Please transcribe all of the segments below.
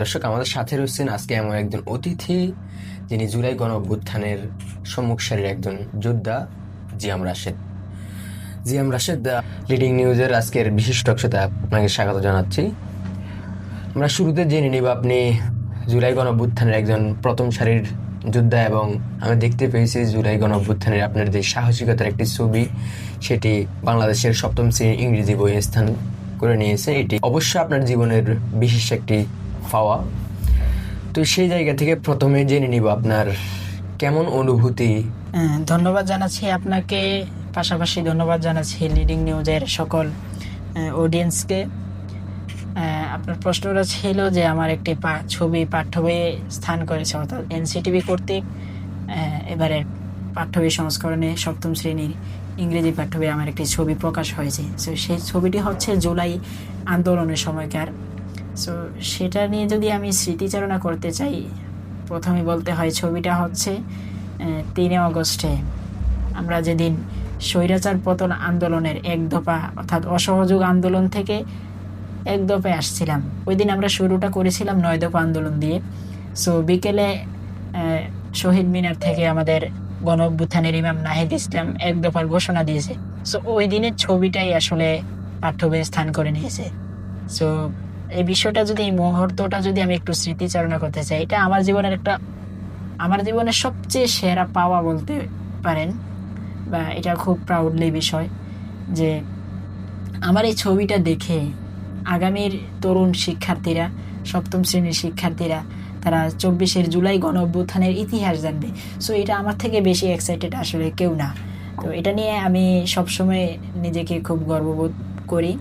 দর্শক, আমাদের সাথে রয়েছেন আজকে এমন একজন অতিথি, যিনি জুলাই গণ অভ্যুত্থানের সম্মুখ সারির একজন যোদ্ধা, জিয়াম রাশেদ। জিয়াম রাশেদ লিডিং নিউজের আজকের বিশেষ টকশোতে আপনাকে স্বাগত জানাচ্ছি। আমরা শুরুতে জেনে নিব আপনি জুলাই গণ অভ্যুত্থানের একজন প্রথম সারির যোদ্ধা এবং আমি দেখতে পেয়েছি জুলাই গণ অভ্যুত্থানের আপনার যে সাহসিকতার একটি ছবি, সেটি বাংলাদেশের সপ্তম শ্রেণির ইংরেজি বইয়ে স্থান করে নিয়েছে। এটি অবশ্যই আপনার জীবনের বিশেষ একটি পাওয়া। তো সেই জায়গা থেকে প্রথমে জেনে নিব আপনার কেমন অনুভূতি। হ্যাঁ, ধন্যবাদ জানাচ্ছি আপনাকে। পাশাপাশি ধন্যবাদ জানাচ্ছি লিডিং নিউজের সকল অডিয়েন্সকে আপনার প্রশ্নটা ছিল যে আমার একটি ছবি পাঠ্য বইয়ে স্থান করেছে অর্থাৎ এনসিটিভি কর্তৃক। আহ, এবারের পাঠ্য বই সংস্করণে সপ্তম শ্রেণির ইংরেজি পাঠ্য আমার একটি ছবি প্রকাশ হয়েছে। সো সেই ছবিটি হচ্ছে জুলাই আন্দোলনের সময়কার। সো সেটা নিয়ে যদি আমি স্মৃতিচারণা করতে চাই, প্রথমে বলতে হয় ছবিটা হচ্ছে তিনে অগস্টে আমরা যেদিন স্বৈরাচার পতন আন্দোলনের এক দফা অর্থাৎ অসহযোগ আন্দোলন থেকে এক দফায় আসছিলাম। ওই দিন আমরা শুরুটা করেছিলাম নয় দফা আন্দোলন দিয়ে। সো বিকেলে শহীদ মিনার থেকে আমাদের গণ অভ্যুত্থানের ইমাম নাহিদ ইসলাম এক দফার ঘোষণা দিয়েছে। সো ওই দিনের ছবিটাই আসলে পাঠ্যবইয়ে স্থান করে নিয়েছে। সো এই বিষয়টা যদি, এই মুহূর্তটা যদি আমি একটু স্মৃতিচারণা করতে চাই, এটা আমার জীবনের একটা, আমার জীবনের সবচেয়ে সেরা পাওয়া বলতে পারেন, বা এটা খুব প্রাউডলি বিষয় যে আমার এই ছবিটা দেখে আগামীর তরুণ শিক্ষার্থীরা, সপ্তম শ্রেণির শিক্ষার্থীরা, তারা চব্বিশের জুলাই গণ অভ্যুত্থানের ইতিহাস জানবে। সো এটা আমার থেকে বেশি এক্সাইটেড আসলে কেউ না। তো এটা নিয়ে আমি সবসময় নিজেকে খুব গর্ববোধ করি।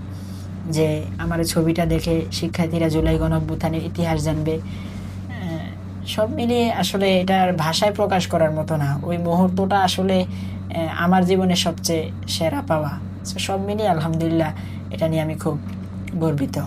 যে আমার ছবিটা দেখে শিক্ষার্থীরা জুলাই গণ অভ্যুত্থানের ইতিহাস জানবে। সব মিলিয়ে আসলে এটার ভাষায় প্রকাশ করার মতো না। ওই মুহূর্তটা আসলে আমার জীবনে সবচেয়ে সেরা পাওয়া। সব মিলিয়ে আলহামদুলিল্লাহ, এটা নিয়ে আমি খুব গর্বিত।